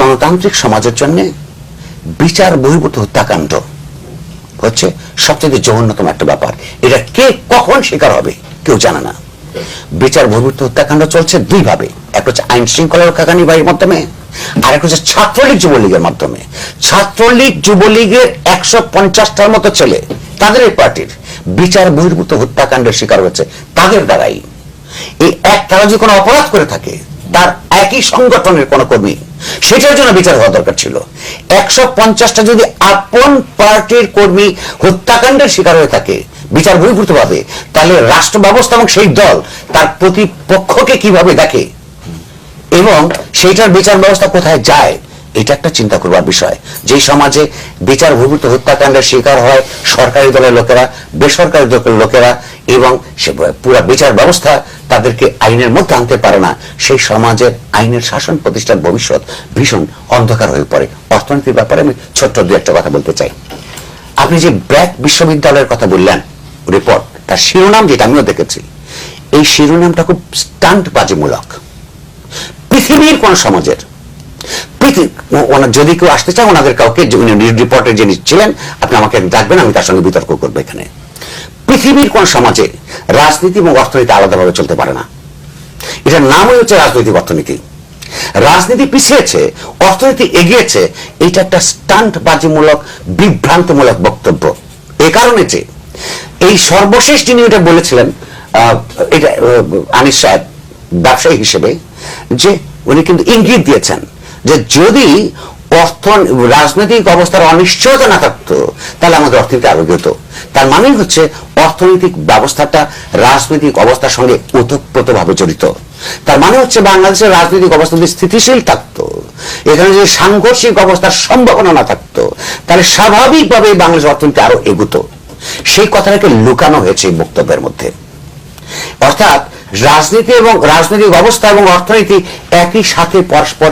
গণতান্ত্রিক সমাজের জন্য বিচার বহির্ভূত হত্যাকাণ্ড হচ্ছে সবচেয়ে জঘন্যতম একটা ব্যাপার। এটা কে কখন শিকার হবে কেউ জানে না। বিচার বহির্ভূত হত্যাকাণ্ড চলছে দুই ভাবে একটা হচ্ছে আইন শৃঙ্খলা রক্ষাকারী বাহিনীর মাধ্যমে আর একটা হচ্ছে ছাত্রলীগ যুবলীগের মাধ্যমে। ছাত্রলীগ যুবলীগের একশো পঞ্চাশটার মতো ছেলে, তাদের এই পার্টির বিচার বহির্ভূত হত্যাকাণ্ডের শিকার হয়েছে তাদের দ্বারাই। এই এক তারা যদি কোনো অপরাধ করে থাকে তার একই সংগঠনের কোন কর্মী। সেটার জন্য বিচার হওয়া দরকার ছিল। একশো পঞ্চাশটা যদি আপন পার্টির কর্মী হত্যাকাণ্ডের শিকার হয়ে থাকে, বিচার বহির্ভূত ভাবে তাহলে রাষ্ট্র ব্যবস্থা এবং সেই দল তার প্রতিপক্ষকে কীভাবে দেখে? এবং সেইটার বিচার ব্যবস্থা কোথায় যায়? এটা একটা চিন্তা করবার বিষয়। যে সমাজে বিচার বহির্ভূত হত্যাকাণ্ডের শিকার হয় সরকারি দলের লোকেরা, বেসরকারি দলের লোকেরা, এবং সে পুরা বিচার ব্যবস্থা তাদেরকে আইনের মধ্যে আনতে পারে না। সেই সমাজের আইনের শাসন প্রতিষ্ঠার ভবিষ্যৎ ভীষণ অন্ধকার হয়ে পড়ে। অর্থনীতির ব্যাপারে আমি ছোট্ট দু একটা কথা বলতে চাই। আপনি যে ব্র্যাক বিশ্ববিদ্যালয়ের কথা বললেন রিপোর্ট তার শিরোনাম যেটা আমিও দেখেছি, এই শিরোনামটা খুব স্টান্ট বাজিমূলক। পৃথিবীর কোন সমাজের যদি কেউ আসতে চান ওনাদের কাউকে রিপোর্টের যিনি ছিলেন, আপনি আমাকে ডাকবেন, আমি তার সঙ্গে বিতর্ক করব এখানে। পৃথিবীর কোন সমাজে রাজনীতি এবং অর্থনীতি আলাদাভাবে চলতে পারে না। এটার নামই হচ্ছে রাজনৈতিক অর্থনীতি। রাজনীতি পিছিয়েছে, অর্থনীতি এগিয়েছে এটা একটা স্টান্ট বাজিমূলক বিভ্রান্তমূলক বক্তব্য। এ কারণে যে এই সর্বশেষ যিনি এটা বলেছিলেন এটা আনিস সাহেব, ব্যবসায়ী হিসেবে, যে উনি কিন্তু ইঙ্গিত দিয়েছেন যে যদি অর্থ রাজনৈতিক অবস্থার অনিশ্চয়তা না থাকতো, তাহলে আমাদের অর্থনীতি আরোগ্য হতো। তার মানে হচ্ছে অর্থনৈতিক ব্যবস্থাটা রাজনৈতিক অবস্থার সঙ্গে ওতপ্রোতভাবে জড়িত। তার মানে হচ্ছে বাংলাদেশের রাজনৈতিক অবস্থা স্থিতিশীল থাকতো, এখানে যদি সাংঘর্ষিক অবস্থার সম্ভাবনা না থাকতো, তাহলে স্বাভাবিকভাবে বাংলাদেশ অর্থনীতি আরও এগুতো। সেই কথাটাকে লুকানো হয়েছে এই বক্তব্যের মধ্যে। অর্থাৎ রাজনীতি এবং রাজনৈতিক অবস্থা এবং অর্থনীতি একই সাথে পরস্পর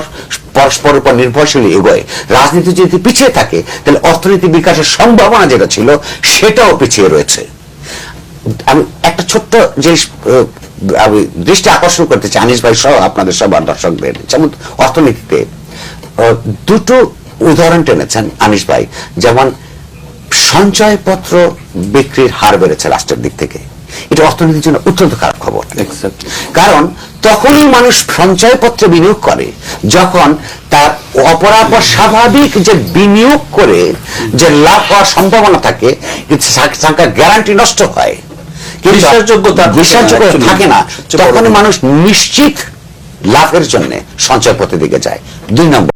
পরস্পরের উপর নির্ভরশীল এগোয় রাজনীতি যদি পিছিয়ে থাকে, তাহলে অর্থনীতি বিকাশের সম্ভাবনা যেটা ছিল, সেটাও পিছিয়ে রয়েছে। আমি একটা ছোট্ট জিনিস আমি দৃষ্টি আকর্ষণ করতে চাই, আনিস ভাই সহ আপনাদের সবার দর্শকদের, যেমন অর্থনীতিতে। দুটো উদাহরণ টেনেছেন আনিস ভাই। যেমন সঞ্চয়পত্র বিক্রির হার বেড়েছে রাষ্ট্রের দিক থেকে। এটা অর্থনীতির জন্য অত্যন্ত খারাপ খবর। কারণ তখনই মানুষ সঞ্চয়পত্রে বিনিয়োগ করে যখন তার অপরাপর স্বাভাবিক যে বিনিয়োগ করে যে লাভ হওয়ার সম্ভাবনা থাকে সংখ্যা গ্যারান্টি নষ্ট হয়। বিশ্বাসযোগ্যতা থাকে না, বিশ্বাসযোগ্যতা। থাকে না। তখন মানুষ নিশ্চিত লাভের জন্য সঞ্চয়পত্রের দিকে যায়। দুই নম্বর